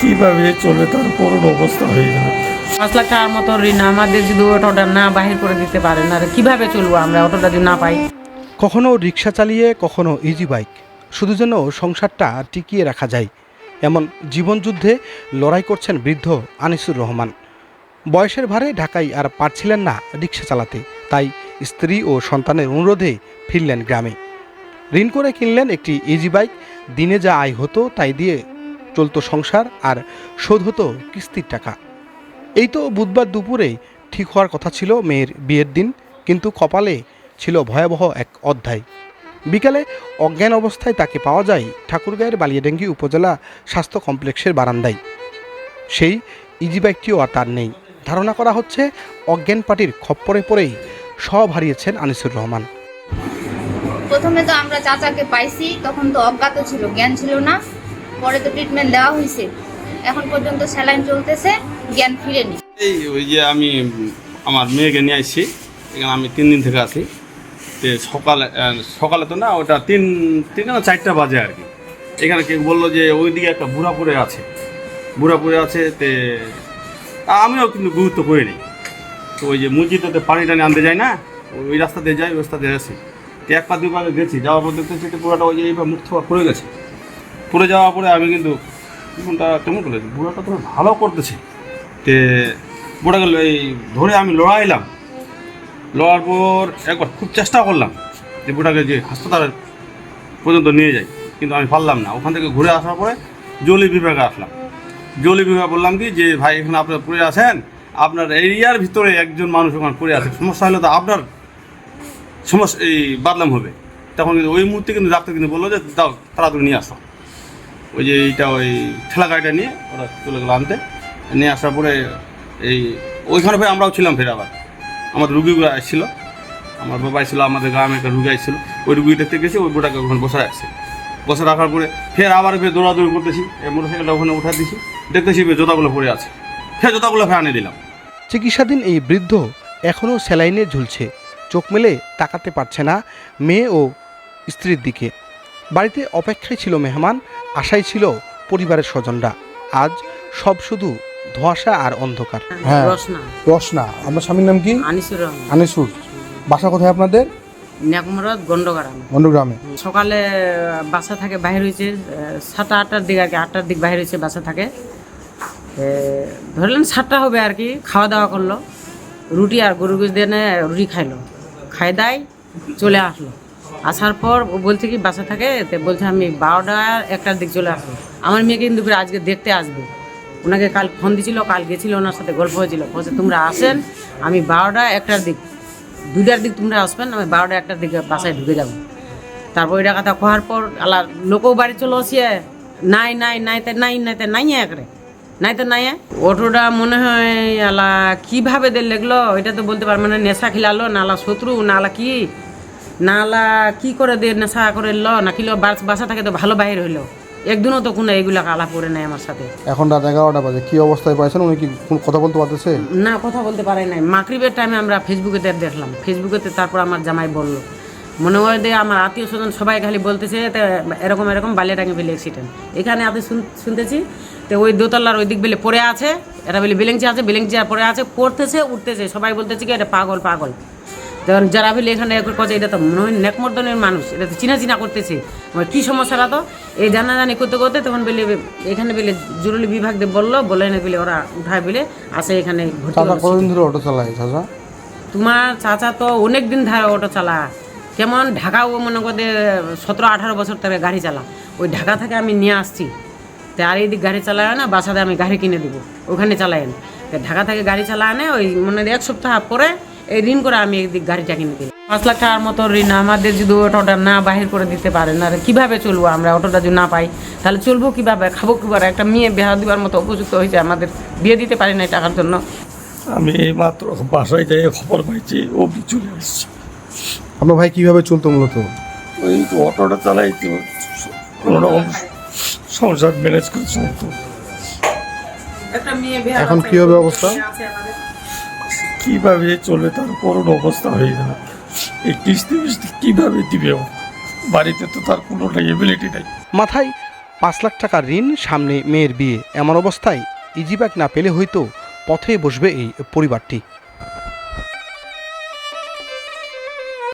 কীভাবে চলবে তার করুণ অবস্থা হয়ে গেল? পাঁচ লাখ টাকার মতো ঋণ আমাদের যদি অটোটা না বাহির করে দিতে পারেন আর কীভাবে চলবো আমরা অটোটা যদি না পাই? কখনো রিক্সা চালিয়ে কখনো ইজি বাইক শুধু যেন সংসারটা টিকিয়ে রাখা যায়। এমন জীবনযুদ্ধে লড়াই করছেন বৃদ্ধ আনিসুর রহমান। বয়সের ভারে ঢাকায় আর পারছিলেন না রিক্সা চালাতে। তাই স্ত্রী ও সন্তানের অনুরোধে ফিরলেন গ্রামে। ঋণ করে কিনলেন একটি ইজি বাইক দিনে যা আয় হতো তাই দিয়ে চলতো সংসার আর শোধ হতো কিস্তির টাকা। এই তো বুধবার দুপুরে ঠিক হওয়ার কথা ছিল মেয়ের বিয়ের দিন, কিন্তু কপালে ছিল ভয়াবহ এক অধ্যায়। বিকালে অজ্ঞান অবস্থায় তাকে পাওয়া যায় ঠাকুরগাঁয়ের বালিয়াডাঙ্গি উপজেলা স্বাস্থ্য কমপ্লেক্সের বারান্দায়। সেই ইজি বাইকটিও আর তার নেই। ধারণা করা হচ্ছে অজ্ঞান পার্টির খপ্পরে পড়েই সব হারিয়েছেন আনিসুর রহমান। প্রথমে তো আমরা চাচাকে পাইছি, তখন তো অজ্ঞাত ছিল, জ্ঞান ছিল না। পরে তো ট্রিটমেন্ট দেওয়া হয়েছে। এখন পর্যন্ত স্যালাইন চলতেছে, জ্ঞান ফিরেনি। এই ওই যে আমি, আমার মেয়েকে নিয়ে আসছি, এখানে আমি তিন দিন থেকে আছি। তে সকালে সকালে তো না, ওটা তিন তিন না চারটা বাজে আর কি। এখানে কেউ বলল যে ওইদিকে একটা বুড়াপুরে আছে। বুড়া পড়ে আছে তে, আমিও কিন্তু গুরুত্ব করিনি তো ওই যে মসজিদে পানি টানি আনতে যায় না, ওই রাস্তা দিয়ে যাই, ওই রাস্তা দিয়ে আসি এক পা দুই পা গেছি, যাওয়ার পর দেখতেছি পুরোটা ওই যে এইবার মুখ থোয়া পড়ে গেছে। পড়ে যাওয়ার পরে আমি কিন্তু জীবনটা কেমন করেছি বুড়াটা তো ভালো করতেছে। তে বুড়া গেল, এই ধরে আমি লড়াইলাম। লড়ার পর একবার খুব চেষ্টা করলাম যে বুড়াকে যে হাসপাতাল পর্যন্ত নিয়ে যাই, কিন্তু আমি পারলাম না। ওখান থেকে ঘুরে আসার পরে জলি বিভাগে আসলাম। জলি বিভাগ বললাম কি, যে ভাই, এখানে আপনারা পড়ে আছেন, আপনার এরিয়ার ভিতরে একজন মানুষ ওখানে পড়ে আছে। সমস্যা হলে তো আপনার সমস্যা, এই বাদলাম হবে। তখন কিন্তু ওই মুহূর্তে কিন্তু ডাক্তার কিন্তু বলল যে তাড়াতাড়ি নিয়ে আসো। ওই যে এইটা ওই ঠেলা গাড়িটা নিয়ে ওরা চলে গেলো আনতে। নিয়ে আসার পরে এই ওইখানে ফের আমরাও ছিলাম ফের আবার। আমাদের রুগীগুলো আসছিল আমার বাবা ছিল আমাদের গ্রামে একটা রুগী আসছিল ওই রুগী দেখতে গেছি ওই বুটাকে ওখানে বসে রাখছে। বসে রাখার পরে ফের আবার ফের দৌড়াদৌড়ি করতেছি মোটরসাইকেলটা ওখানে উঠা দিছি। দেখতেছি জুতাগুলো পড়ে আছে। ফের জোতাগুলো ফের আনে দিলাম। চিকিৎসাধীন এই বৃদ্ধ এখনও স্যালাইনে ঝুলছে। চোখ মেলে তাকাতে পারছে না মেয়ে ও স্ত্রীর দিকে। বাড়িতে অপেক্ষায় ছিল মেহমান। আশায় ছিল পরিবারের স্বজনরা। আজ সব শুধু ধোঁয়াশা আর অন্ধকার। হ্যাঁ। রসনা আমার স্বামীর নাম কি? আনিসুর আনিসুর। বাসা কোথায় আপনাদের? নেকমরদ গন্ডগ্রাম। গন্ডগ্রামে। সকালে বাসা থাকে বাইরে হয়েছে সাতটা আটটার দিকে আর কি আটটার দিক বাইরে হয়েছে বাসা থাকে। ধরলেন সাতটা হবে আর কি খাওয়া দাওয়া করল রুটি আর গরু গুজ দিয়ে নে রুটি খাইলো। খাই দায় চলে আসলো। আসার পর ও বলছে কি, বাসা থাকে, তো বলছে আমি বারোটা একটার দিক চলে আসব। আমার মেয়ে কিন্তু আজকে দেখতে আসবে। ওনাকে কাল ফোন দিছিল, কাল গেছিল, ওনার সাথে গল্প হয়েছিল। বলছে, তোমরা আসেন, আমি বারোটা একটার দিক, দুইটার দিক তোমরা আসবেন, আমি বারোটা একটার দিকে বাসায় ঢুকে যাব। তারপর এটা কথা কোয়ার পর আলা লোকও বাড়ি চলে আসিয়ে নাই নাই নাই তে নাই নাই তে নাই একরে। নাই তো নাই অটোটা মনে হয় আলা কীভাবে দিল লাগল? এটা তো বলতে পারবে না, নেশা খিলালো নালা শত্রু নালা কি? নালা কি করে দে নেশা করে ল না কিলো বাস- বাসা থাকে তো ভালো বাইর হইল। একদিনও তো কোনো এইগুলা আলা পড়ে নাই আমার সাথে। এখন রাত এগারোটা বাজে কি অবস্থায় পাইছেন? উনি কি কোন- কথা বলতে পারতেছে? না কথা বলতে পারে নাই। মাকরিবের টাইমে আমরা ফেসবুকে দেখলাম। ফেসবুকেতে তারপর আমার জামাই বলল মনে হয় যে আমার আত্মীয় স্বজন সবাই খালি বলতেছে এরকম এরকম বালিয়াটাঙ্গে বেলে অ্যাক্সিডেন্ট এখানে আপনি শুন- শুনতেছি তো ওই দোতলার ওই দিক বেলে পড়ে আছে এটা বেলে বেলেংচি আছে বেলেংচি আর পড়ে আছে পড়তেছে উঠতেছে। সবাই বলতেছে কি এটা পাগল পাগল। তখন যারা বেলে এখানে কথা এটা তো মনে হয় নেকমর্দনের মানুষ এটা তো চিনা চিনা করতেছে। আমার কী সমস্যাটা তো? এই জানাজানি করতে করতে তখন বেলে এখানে বেলে জরুরি বিভাগ দিয়ে বলল বলে না বেলে ওরা উঠায় বেলে আসে এখানে অটো চালায় চাচা? তোমার চাচা তো অনেক দিন ধরে অটো চালা কেমন? ঢাকা ও মনে করতে সতেরো আঠারো বছর থেকে গাড়ি চালা ওই ঢাকা থেকে আমি নিয়ে আসছি। তো আর এইদিক গাড়ি চালায় না বাসাতে আমি গাড়ি কিনে দেবো। ওখানে চালাই না। ঢাকা থেকে গাড়ি চালায় না ওই মনে এক সপ্তাহ পরে এই ঋণ করে আমি এইদিক গাড়িটা কিনে দিই পাঁচ লাখ টাকার মতো ঋণ আমাদের যদি অটোটা না বাহির করে দিতে পারেন আর কীভাবে চলবো আমরা? অটোটা যদি না পাই তাহলে চলবো কীভাবে? খাব কীভাবে? একটা মেয়ে বিয়া দেওয়ার মতো উপযুক্ত হয়েছে আমাদের। বিয়ে দিতে পারি না টাকার জন্য। আমি এই মাত্র বাসায় যাই খবর পাইছি ও চলে আসছে। আপনার ভাই কীভাবে চলতো মূলত? ওই তো অটোটা চালাই তো কোনো রকম সংসার ম্যানেজ করে চলতো একটা মেয়ে এখন কি হবে অবস্থা? আছে আমাদের। কীভাবে চলবে তার করুণ অবস্থা হয়ে গেল? এই কিস্তি মিস্তি কীভাবে দিবে বাড়িতে তো তার কোনো এবিলিটি নেই। মাথায় পাঁচ লাখ টাকার ঋণ, সামনে মেয়ের বিয়ে। এমন অবস্থায় ইজিবাক না পেলে হয়তো পথে বসবে এই পরিবারটি।